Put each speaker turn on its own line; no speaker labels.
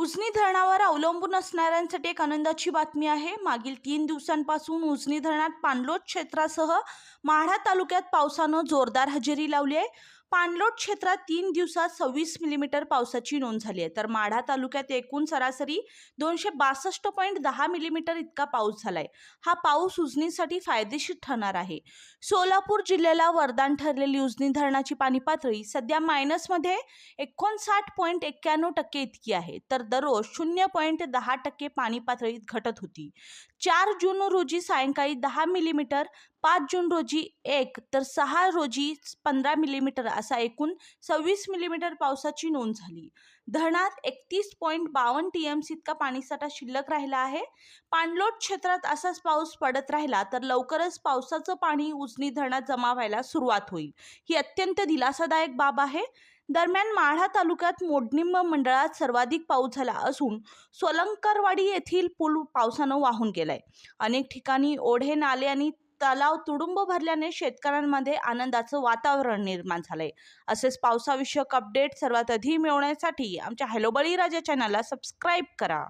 उजनी धरणावर अवलंबून असणाऱ्यांसाठी एक आनंदाची बातमी आहे. मागील तीन दिवसांपासून उजनी धरणात पाणलोट क्षेत्रासह माढा तालुक्यात पावसानं जोरदार हजेरी लावली आहे. पाणलोट क्षेत्रात तीन दिवसात सव्वीस मिलीमीटर पावसाची नोंद झाली आहे. तर माढा तालुक्यात एकूण सरासरी दोनशे बासष्ट पॉईंट दहा मिलीमीटर इतका पाऊस झालाय. हा पाऊस उजनीसाठी फायदेशीर ठरणार आहे. सोलापूर जिल्ह्याला वरदान ठरलेली उजनी धरणाची पाणी पातळी सध्या मायनसमध्ये एकोणसाठ पॉईंट एक्क्याण्णव टक्के इतकी आहे. तर दररोज शून्य पॉईंट दहा टक्के पाणी पातळीत घटत होती. चार जून रोजी सायंकाळी दहा मिलीमीटर पाच जून रोजी एक तर सहा रोजी पंधरा मिलीमीटर असा एकूण सव्वीस मिलीमीटर पावसाची नोंद झाली. धरणात एकतीस पॉईंट बावन्न टी एम सी इतका पाणीसाठा शिल्लक राहिला आहे. पाणलोट क्षेत्रात असाच पाऊस पडत राहिला तर लवकरच पावसाचं पाणी उजनी धरणात जमा व्हायला सुरुवात होईल. ही अत्यंत दिलासादायक बाब आहे. दरम्यान माढा तालुक्यात मोडनिंब मंडळात सर्वाधिक पाऊस झाला असून सोलंकरवाडी येथील पूल पावसानं वाहून गेलाय. अनेक ठिकाणी ओढे नाले आणि तलाव तुडुंब भरल्याने शेतकऱ्यांमध्ये आनंदाचं वातावरण निर्माण झालंय. असेच पावसाविषयक अपडेट सर्वात आधी मिळवण्यासाठी आमच्या हॅलो बळीराजा चॅनलला सबस्क्राईब करा.